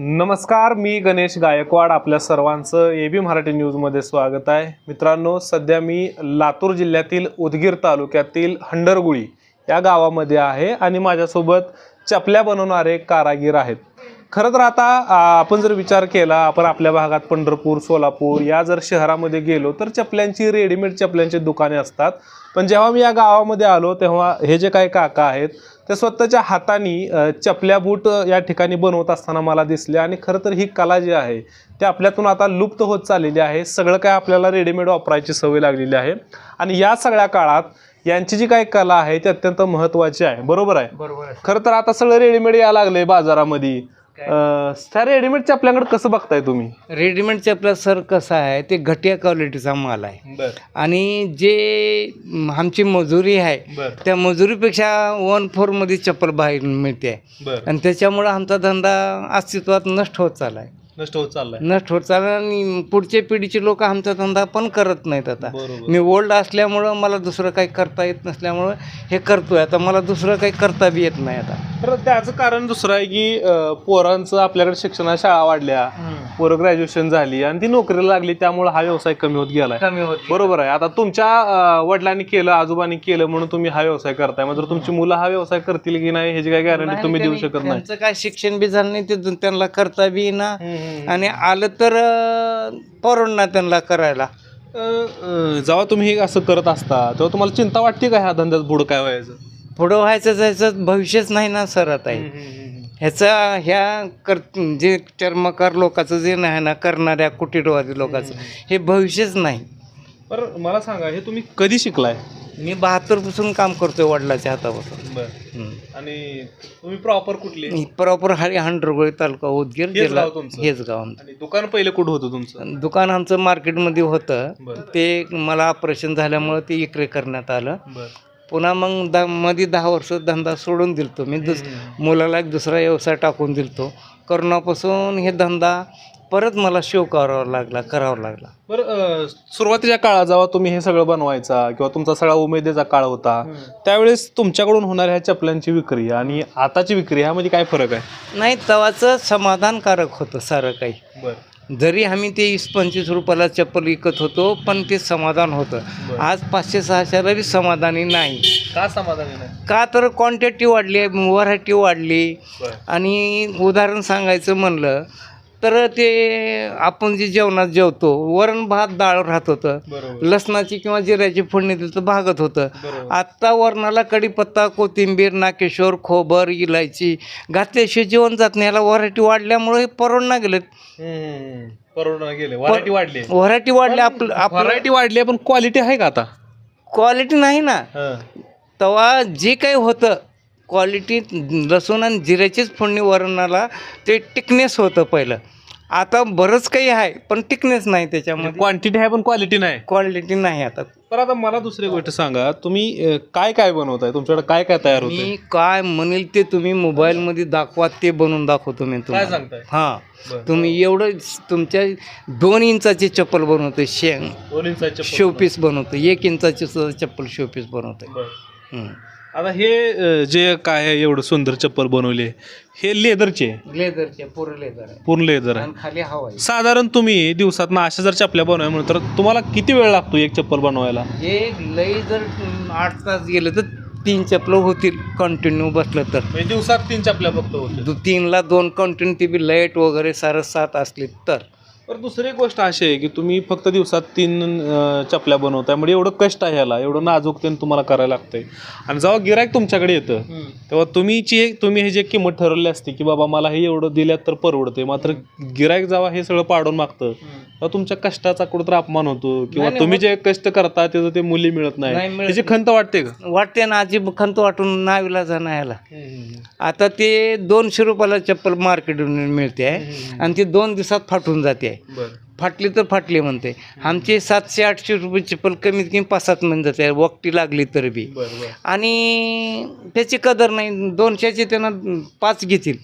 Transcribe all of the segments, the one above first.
नमस्कार मी गणेश गायकवाड आपल्या सर्वांचं ए बी मराठी न्यूजमध्ये स्वागत आहे. मित्रांनो सध्या मी लातूर जिल्ह्यातील उदगीर तालुक्यातील हंडरगुळी या गावामध्ये आहे आणि माझ्यासोबत चपल्या बनवणारे कारागीर आहेत. खरं तर आता आपण जर विचार केला आपण आपल्या भागात पंढरपूर सोलापूर या जर शहरामध्ये गेलो तर चपल्यांची रेडीमेड चपल्यांची दुकाने असतात. पण जेव्हा मी या गावामध्ये आलो तेव्हा हे जे काही काका आहेत ते स्वतःच्या हाताने चपल्या बूट या ठिकाणी बनवत असताना मला दिसले. आणि खरं तर ही कला जी आहे ती आपल्यातून आता लुप्त होत चाललेली आहे. सगळं काय आपल्याला रेडीमेड वापरायची सवय लागलेली आहे. आणि या सगळ्या काळात यांची जी काही कला आहे ती अत्यंत महत्त्वाची आहे. बरोबर आहे? बरोबर आहे. खरं तर आता सगळं रेडीमेड यायला लागलंय बाजारामध्ये. अ, त्या रेडीमेड चपल्याकडे कसं बघताय तुम्ही? रेडीमेड चपला सर कसं आहे ते घटिया क्वालिटीचा माल आहे. बर. आणि जे आमची मजुरी आहे त्या मजुरीपेक्षा वन फोरमध्ये चप्पल बाहेर मिळते. बर. आणि त्याच्यामुळं आमचा धंदा अस्तित्वात नष्ट होत चालला आहे नष्ट होत चाललाय. नष्ट होत चालला आणि पुढच्या पिढीची लोक आमचा धंदा पण करत नाहीत आता. मी ओल्ड असल्यामुळं मला दुसरं काही करता येत नसल्यामुळं हे करतोय. आता मला दुसरं काही करता बी येत नाही आता. तर त्याचं कारण दुसरं आहे की अ, पोरांचं आपल्याकडे शिक्षणाच्या शाळा वाढल्या. पोरं ग्रॅज्युएशन झाली आणि ती नोकरीला लागली त्यामुळे हा व्यवसाय कमी होत गेलाय. कमी होत बरोबर आहे. आता तुमच्या अ, वडिलांनी केलं आजोबांनी केलं म्हणून तुम्ही हा व्यवसाय करताय. मग जर तुमची मुलं हा व्यवसाय करतील की नाही ह्याची काही गॅरंटी तुम्ही देऊ शकत नाही? त्यांचं काय शिक्षण बी झालं नाही ते त्यांना करता बी ना. आणि आलं तर अं, परवडणार त्यांना करायला. अ, अ, जेव्हा तुम्ही हे असं करत असता तेव्हा तुम्हाला चिंता वाटते का ह्या धंद्यात पुढं काय व्हायचं? पुढं व्हायचं जायचं भविष्यच नाही ना सर आता. ह्याचा ह्या कर जे चर्मकार लोकांचं जे नाही ना करणाऱ्या कुटीरवादी लोकांचं हे भविष्यच नाही. बरं मला सांगा हे तुम्ही कधी शिकलाय? मी बहात्तरपासून काम करतोय वडिलाच्या हातापासून. बर. आणि तुम्ही प्रॉपर कुठले? प्रॉपर हरी हंड्रगोळी तालुका उदगीर हेच जिल्हा गाव तुमचं? हेच गाव आमचं. आणि दुकान पहिले कुठं होतं तुमचं? दुकान आमचं मार्केटमध्ये होतं. बरं. ते मला ऑपरेशन झाल्यामुळं ते इकडे करण्यात आलं. बर. पुन्हा मग दा मध्ये दहा वर्ष धंदा सोडून दिलतो. मी दुस मुलाला एक दुसरा व्यवसाय टाकून दिलतो. करोनापासून हे धंदा परत मला शो करावा लागला करावा लागला. बरं सुरुवातीच्या काळात जेव्हा तुम्ही हे सगळं बनवायचा किंवा तुमचा सगळा उमेदीचा काळ होता त्यावेळेस तुमच्याकडून होणाऱ्या ह्या चपलांची विक्री आणि आताची विक्री ह्यामध्ये काय फरक आहे? नाही तवाचं समाधानकारक होतं सारं काही. बरं. जरी आम्ही ते वीस पंचवीस रुपयाला चप्पल विकत होतो पण ते समाधान होतं. आज पाचशे सहाशेला बी समाधानी नाही. का समाधानी नाही? का तर क्वांटिटी वाढली व्हरायटी वाढली. आणि उदाहरण सांगायचं म्हणलं तर ते आपण जे जेवणात जेवतो वरण भात डाळ राहत होतं. लसणाची किंवा जिऱ्याची फोडणी दिली तर भागत होतं. आत्ता वरणाला कढीपत्ता कोथिंबीर नाकेश्वर खोबर इलायची घातल्याशिवाय जेवण जात नाही. याला व्हरायटी वाढल्यामुळे हे परवडना गेलं हम्म. परवडा गेले. व्हरायटी वाढली. व्हरायटी वाढली आपलं व्हरायटी वाढली पण क्वालिटी आहे का आता? क्वालिटी नाही ना. तेव्हा जे काही होतं क्वालिटी लसूण आणि जिऱ्याचीच फोडणी वरणाला ते टिकनेस होतं पहिलं. आता बरंच काही आहे पण टिकनेस नाही त्याच्यामध्ये. क्वांटिटी आहे पण क्वालिटी नाही. क्वालिटी नाही आता. तर आता मला दुसरी गोष्ट सांगा तुम्ही अ, काय काय बनवताय? तुमच्याकडे काय काय तयार होते मी काय म्हणेल ते तुम्ही मोबाईलमध्ये दाखवा ते बनवून दाखवतो मी काय तुम्हाला सांगताय? हां. बरं. तुम्ही एवढं तुमच्या दोन इंचाची चप्पल बनवतो शेंग. दोन इंचाचे. शोपीस बनवतो एक इंचाची सुद्धा चप्पल शोपीस बनवतो बरं. हं. आता हे अ, जे काय आहे एवढं सुंदर चप्पल बनवले हे लेदरचे? लेदरचे पुरं लेदर आहे. पूर्ण लेदर आहे. आणि खाली हवा आहे. साधारण तुम्ही दिवसात अशा जर चपल्या बनवाय म्हणून तर तुम्हाला किती वेळ लागतो एक चप्पल बनवायला? एक लई जर आठ तास गेले तर तीन चपलं होतील कंटिन्यू बसलं तर. म्हणजे दिवसात तीन चपल्या फक्त होते दु तीनला दोन कंटिन्यू ती बी लाइट वगैरे सारं सात असली तर. तर दुसरी गोष्ट अशी आहे की तुम्ही फक्त दिवसात तीन अ, चपल्या बनवताय. म्हणजे एवढं कष्ट आहे ह्याला एवढं नाजूकतेने तुम्हाला करायला लागतंय. आणि जेव्हा गिरायक तुमच्याकडे येतं तेव्हा तुम्हीची एक तुम्ही हे जे किंमत ठरवली असते की बाबा मला हे एवढं दिल्यात तर परवडते मात्र गिरायक जेव्हा हे सगळं पाडून मागतं तेव्हा तुमच्या कष्टाचा कुठं अपमान होतो किंवा नाही, तुम्ही जे कष्ट करता त्याचं ते मूल्य मिळत नाही. नाही मिळत. त्याची खंत वाटते का? वाटते ना आजी खंत वाटून नावीला जाणं ह्याला. आता ते दोनशे रुपयाला चप्पल मार्केटून मिळते. आहे आणि ती दोन दिवसात फाटून जाते. आहे फाटली तर फाटली म्हणते. आमचे सातशे आठशे रुपये चप्पल कमीत कमी पाच सात महिने जाते. वक्ती लागली तर बी. आणि त्याची कदर नाही. दोनशेचे त्यांना पाच घेतील.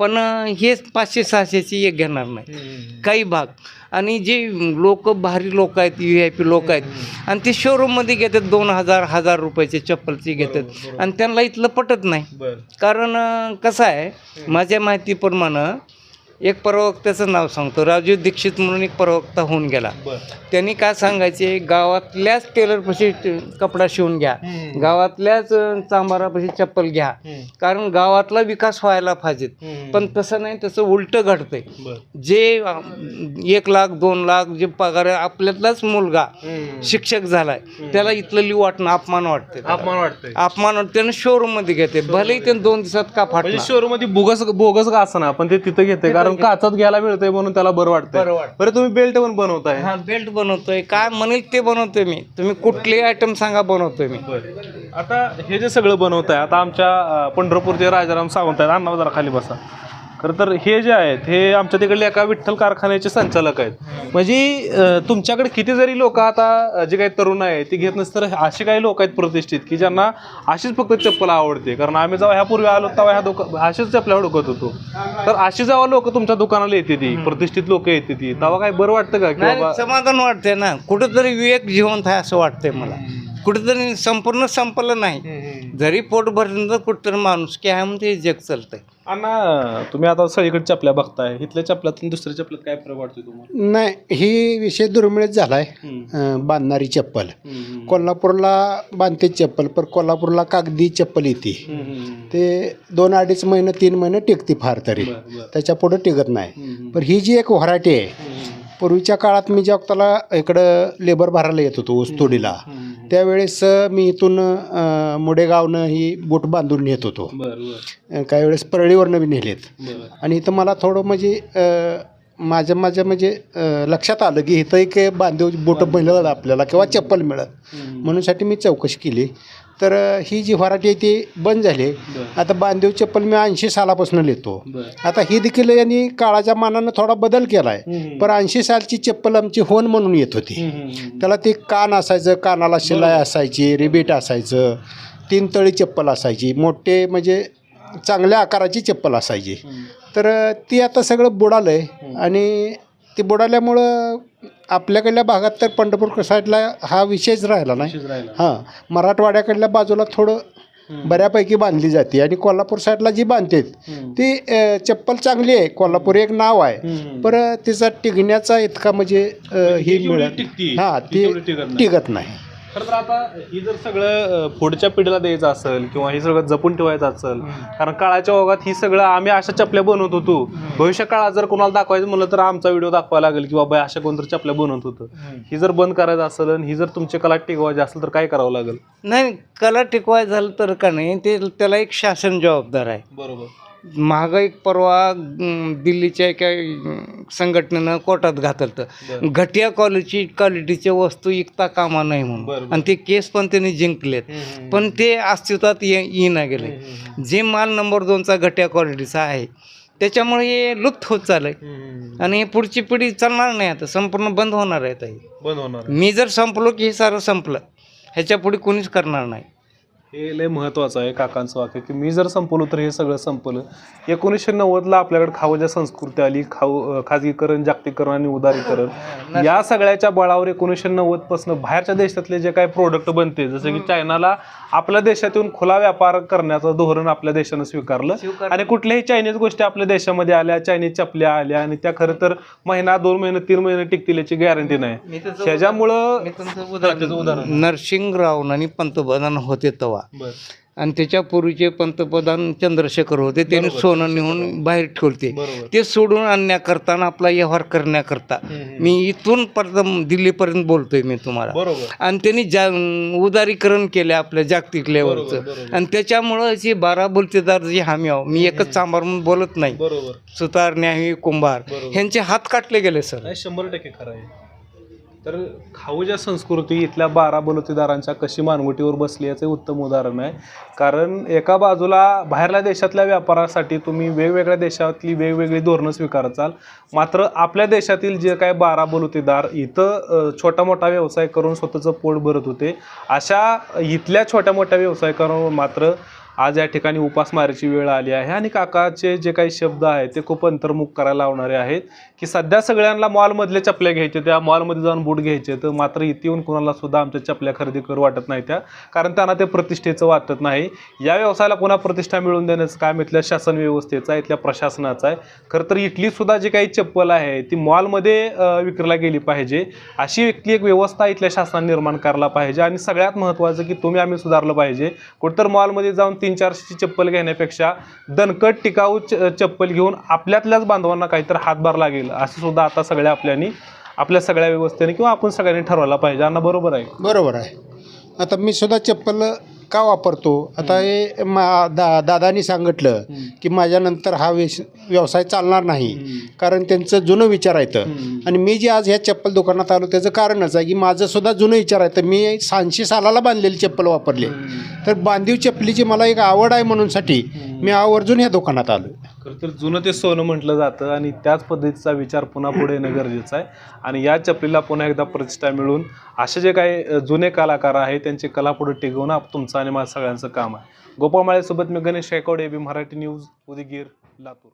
पण हे पाचशे सहाशेची एक घेणार नाही. काही भाग. आणि जे लोक भारी लोक आहेत व्ही आय पी लोक आहेत आणि ते शोरूममध्ये घेतात दोन हजार हजार रुपयाचे चप्पलचे घेतात. आणि त्यांना इथलं पटत नाही. कारण कसं आहे माझ्या माहितीप्रमाणे एक प्रवक्त्याचं नाव सांगतो. राजू दीक्षित म्हणून एक प्रवक्ता होऊन गेला. त्यांनी काय सांगायचे गावातल्याच टेलरपाशी कपडा शिवून घ्या. गावातल्याच अं, चांबारापाशी चप्पल घ्या. कारण गावातला विकास व्हायला पाहिजेत. पण तसं नाही तसं उलटं घडतंय. जे एक लाख दोन लाख जे पगार आपल्यातलाच मुलगा शिक्षक झालाय. त्याला इथलं लिव वाटणं अपमान वाटते अपमान वाटतंय. अपमान वाटते त्यानं शोरूममध्ये घेते भलेही त्यानं दोन दिवसात का फाटणार शोरूममध्ये बोगस बोगस का असं पण ते तिथं घेते कारण काचात घ्यायला मिळतंय म्हणून त्याला बरं वाटतंय. बरं वाटतं. बरं तुम्ही बेल्ट पण बनवताय. हा बेल्ट बनवतोय. काय म्हणेल ते बनवतोय मी. तुम्ही कुठले आयटम सांगा बनवतोय मी. बरं. आता हे जे सगळं बनवत आहे आता आमच्या अं, पंढरपूरचे राजाराम सावंत आहेत. अण्णा जरा खाली बसा. खरं तर हे जे आहेत हे आमच्या तिकडले एका विठ्ठल कारखान्याचे संचालक आहेत. म्हणजे अं, तुमच्याकडे किती जरी लोक आता अं, जे काही तरुण आहे ते घेत नसतं तर असे काही लोक आहेत प्रतिष्ठित की ज्यांना अशीच फक्त चप्पल आवडते? कारण आम्ही जेव्हा ह्यापूर्वी आलो तेव्हा ह्या दुका अशीच चप्पल हुडकत होतो. तर अशी जेव्हा लोक तुमच्या दुकानाला येते ती प्रतिष्ठित लोक येते ती तेव्हा काय बरं वाटतं का? की नाही बाबा समाधान वाटते ना. कुठेतरी विवेक जिवंत आहे असं वाटतंय मला. कुठेतरी संपूर्ण संपलं नाही जरी पोट भरलं तर कुठेतरी माणूस की आहे म्हणून ते जग चालतंय अण्णा तुम्ही आता सगळीकडे चपल्या बघताय इथल्या चपल्यात आणि दुसऱ्या चपल्यात काय फरक वाटतोय तुम्हाला नाही ही विषय दुर्मिळच झालाय. अं, बांधणारी चप्पल. कोल्हापूरला बांधते चप्पल पण कोल्हापूरला कागदी चप्पल येते. ते दोन अडीच महिने तीन महिने टिकते फार तरी. त्याच्या पुढे टिकत नाही. पण ही जी एक व्हरायटी आहे. पूर्वीच्या काळात मी जेव्हा त्याला इकडं लेबर भरायला येत होतो ऊसतोडीला. त्यावेळेस मी इथून मुडेगावनं ही बोट बांधून नेत होतो. काही वेळेस परळीवरनं बी नेलेत. आणि इथं मला थोडं म्हणजे माझ्या माझ्या म्हणजे अ, लक्षात आलं की इथं एक बांधव बोटं मिळत आपल्याला किंवा चप्पल मिळत. म्हणूनसाठी मी चौकशी केली. तर अ, ही जी व्हरायटी आहे ती बंद झाली. बरं. आता बांधव चप्पल मी ऐंशी सालापासून बरं. आता ही देखील यांनी काळाच्या मानानं थोडा बदल केला आहे हम्म. पण ऐंशी सालची चप्पल आमची होन म्हणून येत होती. त्याला ते कान असायचं कानाला शिलाई असायची रिबीट असायचं तीन तळी चप्पल असायची. मोठे म्हणजे चांगल्या आकाराची चप्पल असायची. तर ती आता सगळं बुडालं आहे आणि ते बुडाल्यामुळं आपल्याकडल्या भागात तर पंढरपूर साईडला हा विषयच राहिला नाही. हां मराठवाड्याकडल्या बाजूला थोडं. बऱ्यापैकी बांधली जाते आणि कोल्हापूर साईडला जी हम्म. ती चप्पल चांगली आहे कोल्हापूर एक नाव आहे. पर तिचा टिकण्याचा इतका म्हणजे ही जेवढी मिळत हां ती टिकत नाही. खरं तर आता ही जर सगळं पुढच्या पिढीला द्यायचं असेल किंवा हे सगळं जपून ठेवायचं असेल कारण काळाच्या ओघात ही सगळं आम्ही अशा चपल्या बनवत होतो. भविष्य काळात जर कोणाला दाखवायचं म्हणलं तर आमचा व्हिडिओ दाखवायला लागेल की बाबा अशा कोणतरी चपल्या बनवत होतं. ही जर बंद करायचं असेल आणि ही जर तुमची कला टिकवायची असेल तर काय करावं लागेल? नाही कला टिकवाय झालं तर का नाही ते त्याला एक शासन जबाबदार आहे. बरोबर. महागाई परवा दिल्लीच्या एका संघटनेनं कोर्टात घातलं. घटिया क्वालिटी क्वालिटीच्या वस्तू इकता कामा नाही म्हणून. आणि ते केस पण त्यांनी जिंकलेत. पण ते अस्तित्वात ये येईना गेले. जे माल नंबर दोनचा घटिया क्वालिटीचा आहे त्याच्यामुळे हे लुप्त होत चाललंय. आणि हे पुढची पिढी चालणार नाही आता. संपूर्ण बंद होणार आहे ताई बंद होणार मी जर संपलो की हे सारं संपलं ह्याच्या पुढे कोणीच करणार नाही. हे लय महत्वाचं आहे काकांचं वाक्य की मी जर संपलो तर हे सगळं संपलं. एकोणीसशे नव्वदला आपल्याकडे खाऊच्या संस्कृती आली खाऊ खाजगीकरण जागतिकीकरण आणि उदारीकरण या सगळ्याच्या बळावर एकोणीसशे नव्वदपासून बाहेरच्या देशातले जे काही प्रोडक्ट बनते जसं की चायनाला आपल्या देशातून खुला व्यापार करण्याचं धोरण आपल्या देशानं स्वीकारलं. आणि कुठल्याही चायनीज गोष्टी आपल्या देशामध्ये आल्या चायनीज चपल्या आल्या आणि त्या खरं तर महिना दोन महिने तीन महिने टिकतील याची गॅरंटी नाही. मी त्याचं ह्याच्यामुळं मी तुमचं त्याचं उदाहरण. उदाहरण. नरसिंगराव आणि पंतप्रधान होते तेव्हा. आणि त्याच्या पूर्वीचे पंतप्रधान चंद्रशेखर होते त्यांनी. सोनं नेऊन बाहेर ठेवते ते सोडून आणण्याकरता आणि आपला व्यवहार करण्याकरता. मी इथून पर्यंत दिल्लीपर्यंत बोलतोय मी तुम्हाला. आणि त्यांनी जा उदारीकरण केले आपल्या जागतिक लेवलचं. आणि त्याच्यामुळं जी बारा बोलतेदार जी हमी आहो मी एकच चांबार म्हणून बोलत नाही. सुतार न्याही कुंभार. ह्यांचे हात काटले गेले सर. शंभर टक्के खरं आहे. तर खाऊच्या संस्कृती इथल्या बारा बलुतेदारांच्या कशी मानवटीवर बसली याचे उत्तम उदाहरण आहे. कारण एका बाजूला बाहेरल्या देशातल्या व्यापारासाठी तुम्ही वेगवेगळ्या देशातली वेगवेगळी धोरणं स्वीकारचाल. मात्र आपल्या देशातील जे काय बारा बलुतेदार इथं छोटा मोठा व्यवसाय करून स्वतःचं पोट भरत होते. अशा इथल्या छोट्या मोठ्या व्यवसायिकांवर मात्र आज या ठिकाणी उपासमारीची वेळ आली आहे आणि काकाचे जे काही शब्द आहेत ते खूप अंतर्मुख करायला लावणारे आहेत की सध्या सगळ्यांना मॉलमधले चपल्या घ्यायचे त्या मॉलमध्ये जाऊन बूट घ्यायचे तर मात्र इथे येऊन कोणाला सुद्धा आमच्या चपल्या खरेदी करू वाटत नाही त्या कारण त्यांना ते प्रतिष्ठेचं वाटत नाही. या व्यवसायाला पुन्हा प्रतिष्ठा मिळवून देण्याचं काम इथल्या शासन व्यवस्थेचं आहे इथल्या प्रशासनाचं आहे. खरं तर इथली सुद्धा जी काही चप्पल आहे ती मॉलमध्ये विक्रीला गेली पाहिजे. अशी इथली एक व्यवस्था इथल्या शासनाने निर्माण करायला पाहिजे. आणि सगळ्यात महत्त्वाचं की तुम्ही आम्ही सुधारलं पाहिजे. कुठतर मॉलमध्ये जाऊन तीन चारशेची चप्पल घेण्यापेक्षा दणकट टिकाऊ च- चप्पल घेऊन आपल्यातल्याच बांधवांना काहीतरी हातभार लागेल असं सुद्धा आता सगळ्या आपल्यानी आपल्या सगळ्या व्यवस्थेने किंवा आपण सगळ्यांनी ठरवायला पाहिजे. अण्णा बरोबर आहे? बरोबर आहे. आता मी सुद्धा चप्पल का वापरतो? आता हे मा दा दादानी सांगितलं की माझ्यानंतर हा वेश व्यवसाय चालणार नाही. कारण त्यांचं जुनं विचार आहे आणि मी जे आज ह्या चप्पल दुकानात आलो त्याचं कारणच आहे की माझं सुद्धा जुनं विचार आहे. तर मी शहाऐंशी सालाला बांधलेली चप्पल वापरली. तर बांधीव चप्पलीची मला एक आवड आहे म्हणूनसाठी मी आवर्जून ह्या दुकानात आलो खरं तर जुनं ते सोनं म्हटलं जातं आणि त्याच पद्धतीचा विचार पुन्हा पुढे येणं गरजेचं आहे. आणि या चपलीला पुन्हा एकदा प्रतिष्ठा मिळून असे जे काही जुने कलाकार आहेत त्यांची कला पुढे टिकवणं तुमचं आणि माझं सगळ्यांचं काम आहे. गोपाळ माळेसोबत मी गणेश गायकवाड बी मराठी न्यूज उदगीर लातूर.